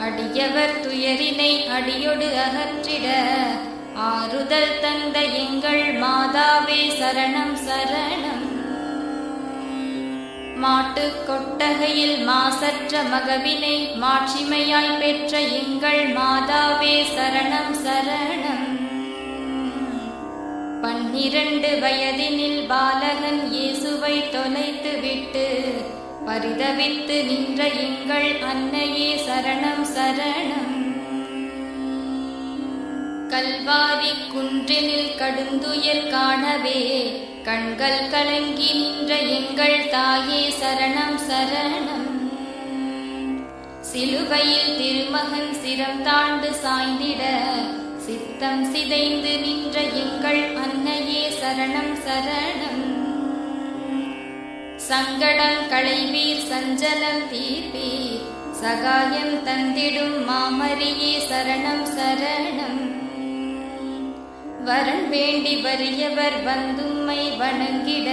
அடியவர் துயரினை அடியொடு அகற்றிட. ஆறுதல் தந்த எங்கள் மாதாவே சரணம் சரணம். மாட்டுக் கொட்டகையில் மாசற்ற மகவினை மாட்சிமையாய் பெற்ற எங்கள் மாதாவே சரணம் சரணம். பன்னிரண்டு வயதினில் பாலகன் இயேசுவை தொலைத்து விட்டு பரிதவித்து நின்ற எங்கள் அன்னையே சரணம் சரணம். கல்வாரி குன்றினில் கடுந்துயர் காணவே கண்கள் கலங்கி நின்ற எங்கள் தாயே சரணம் சரணம். சிலுவையில் திருமகன் சிரம் தாண்டு சாய்ந்திட சித்தம் சிதைந்து நின்ற எங்கள் அன்னையே சரணம் சரணம். சங்கடம் களைவீர் சஞ்சலம் தீர்ப்பீர். சகாயம் தந்திடும் மாமரியே சரணம் சரணம். வரன் வேண்டி வறியவர் வந்தும்மை வணங்கிட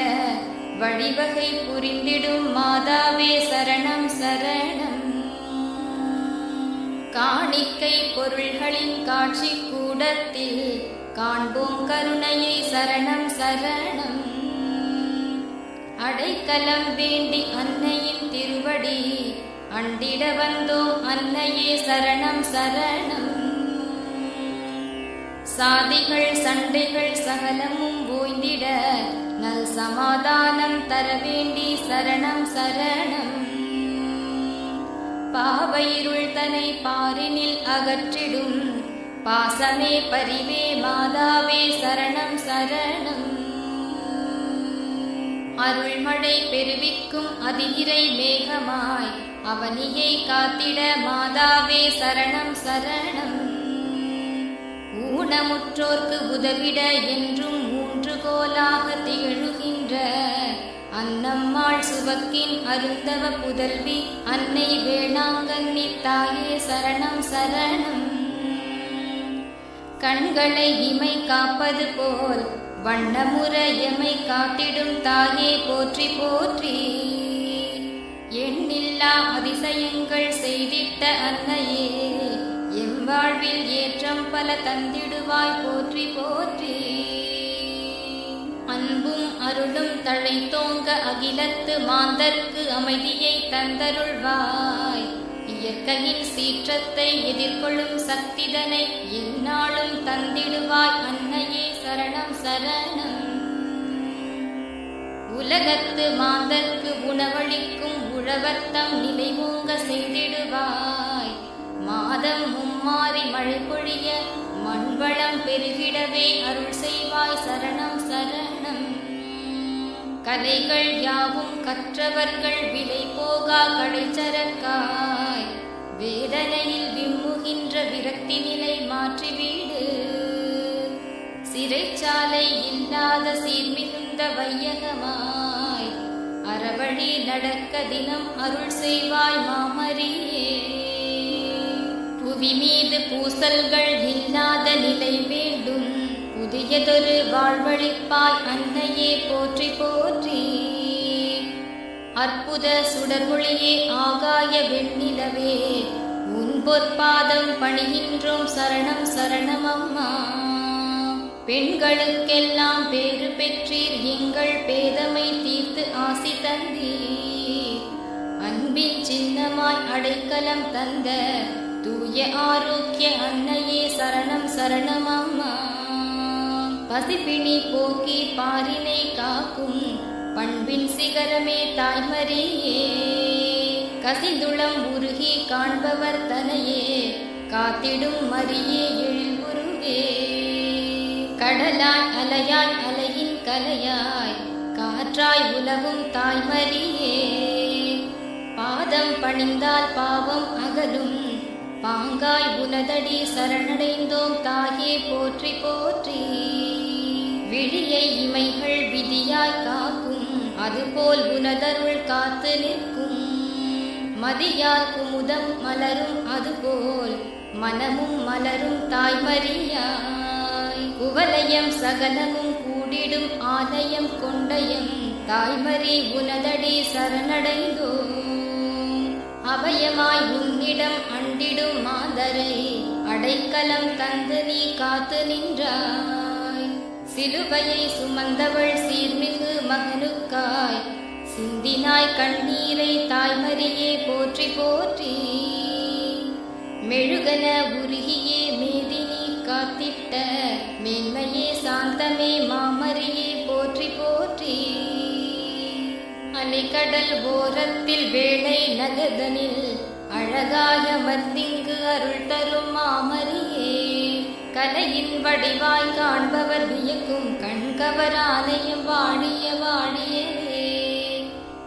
வழிவகை புரிந்திடும் மாதாவே சரணம் சரணம். காணிக்கை பொருள்களின் காட்சி கூடத்தில் காண்போம் கருணையை சரணம் சரணம். அடைக்கலம் வேண்டி அன்னையின் திருவடி. அண்டிட வந்தோம் அன்னையே சரணம் சரணம். சாதிகள் சண்டைகள் சகலமும் ஓய்ந்திட. நல் சமாதானம் தர வேண்டி சரணம் சரணம். பாவையிருள் தனை பாரினில் அகற்றிடும். பாசமே பரிவே மாதாவே சரணம் சரணம். அருள்மழை பெருவிக்கும் அதிகிரை மேகமாய் அவனியை காத்திட மாதாவே சரணம் சரணம். ஊனமுற்றோர்க்கு உதவிட என்றும் மூன்று கோலாக திகழுகின்ற அன்னம்மாள் சுவக்கின் அருந்தவ புதல்வி அன்னை வேணாங்கன்னி தாயே சரணம் சரணம். கண்களை இமை காப்பது போல் வண்ணமுற எமை காத்திடும் தாயே போற்றி போற்றி. எண்ணில்லா அதிசயங்கள் செய்திட்ட அன்னையே எம் வாழ்வில் ஏற்றம் பல தந்திடுவாய் போற்றி போற்றி. அன்பும் அருளும் தழைத்தோங்க அகிலத்து மாந்தர்க்கு அமைதியை தந்தருள்வாய். இயற்கையின் சீற்றத்தை எதிர்கொள்ளும் சக்திதனை எந்நாளும் தந்திடுவாய் அன்னையே சரணம் சரணம். உலகத்து மாந்தர்க்கு உணவளிக்கும் உழவர்த்தம் நிலைவோங்க செய்திடுவாய். மாதம் மும்மாறி மழை பொழிய மண்வளம் பெருகிடவே அருள் செய்வாய் சரணம் சரணம். கலைகள் யாவும் கற்றவர்கள் விலை போகா கடைச்சரக்கா வேதனையில் விம்முகின்ற விரக்தி நிலை மாற்றிவிடு சிறைச்சாலை இல்லாத சீர்மிகுந்த வையகமாய் அறவழி நடக்க தினம் அருள் செய்வாய் மாமரியே. புவி மீது பூசல்கள் இல்லாத நிலை வேண்டும். புதியதொரு வாழ்வழிப்பாய் அன்னையே போற்றி போற்றி. அற்புத சுடர்மொழியே ஆகாய வெண்ணிலவே உன் பொற்பாதம் பணிகின்றோம் சரணம் சரணம் அம்மா பெண்களுக்கெல்லாம் பேறு பெற்றீர் எங்கள் பேதமை தீர்த்து ஆசி தந்தீர். அன்பின் சின்னமாய் அடைக்கலம் தந்த தூய ஆரோக்கிய அன்னையே சரணம் சரணம் அம்மா பசிப்பிணி போக்கி பாரினை காக்கும் பண்பின் சிகரமே தாய்மரியே கசிதுளம் உருகி காண்பவர் தனையே காத்திடும் மரியே எழில் உருவே கடலாய் அலையாய் அலையின் கலையாய் காற்றாய் உலவும் தாய்மரியே. பாதம் பணிந்தால் பாவம் அகலும் பாங்காய் உனதடி சரணடைந்தோம் தாயே போற்றி போற்றி. விழியை இமைகள் விதியாய் காக்கும் அதுபோல் உனதருள் காத்து நிற்கும். மதியார் குமுதம் மலரும் அதுபோல் மனமும் மலரும் தாய்மரியாய் குவலயம் சகலமும் கூடிடும் ஆலயம் கொண்டயம் தாய்மறி உனதடி சரணடைந்தோ அபயமாய் உன்னிடம் அண்டிடும் மாதரை அடைக்கலம் தந்து நீ காத்து நின்றாய். சிலுவையை சுமந்தவள் சீர்மிகு மகனுக்காய். சிந்தினாய் கண்ணீரை தாய்மரியே போற்றி போற்றி. மெழுகன உருகியே மேதினி காத்திட்ட மேன்மையே சாந்தமே மாமரியே போற்றி போற்றி. அலைக்கடல் ஓரத்தில் வேளை நகதனில் அழகாய மர்த்திங்கு அருள் தரும் மாமரியே கலையின் வடிவாய் காண்பவர் வியக்கும் கண்கவர் ஆலயம் வாழிய. வாழியவே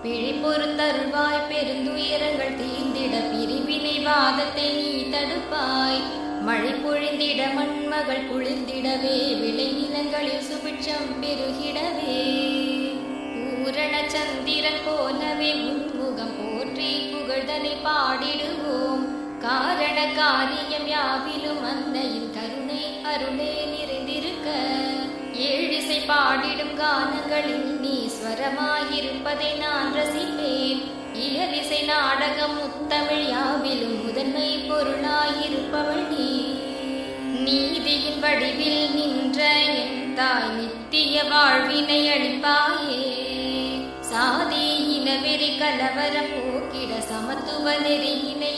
பிழி பொறுத்தருள்வாய் பெருந்துயரங்கள் தீர்ந்திட பிரிவினை வாதத்தை நீ தடுப்பாய். மழை பொழிந்திட மண்மகள் குளிர்ந்திடவே விளை நிலங்களில் சுபிட்சம் பெருகிடவே. பூரண சந்திரன் போலவே உன்முகம் போற்றி புகழ்தனை பாடிடுவோம். காரண காரியம் யாவிலும் அன்னையின் கருணை அருளே பாடிடும் கானங்களில் நீ ஸ்வரமாயிருப்பதை நான் ரசிப்பேன். இயலிசை நாடகம் முத்தமிழ் யாவிலும் முதன்மை பொருளாயிருப்பவள் நீ. நீதியின் வடிவில் நின்ற என் தாய் நித்திய வாழ்வினை அளிப்பாயே. சாதி இனவெறி கலவரம் போக்கிட சமத்துவ நெறியினை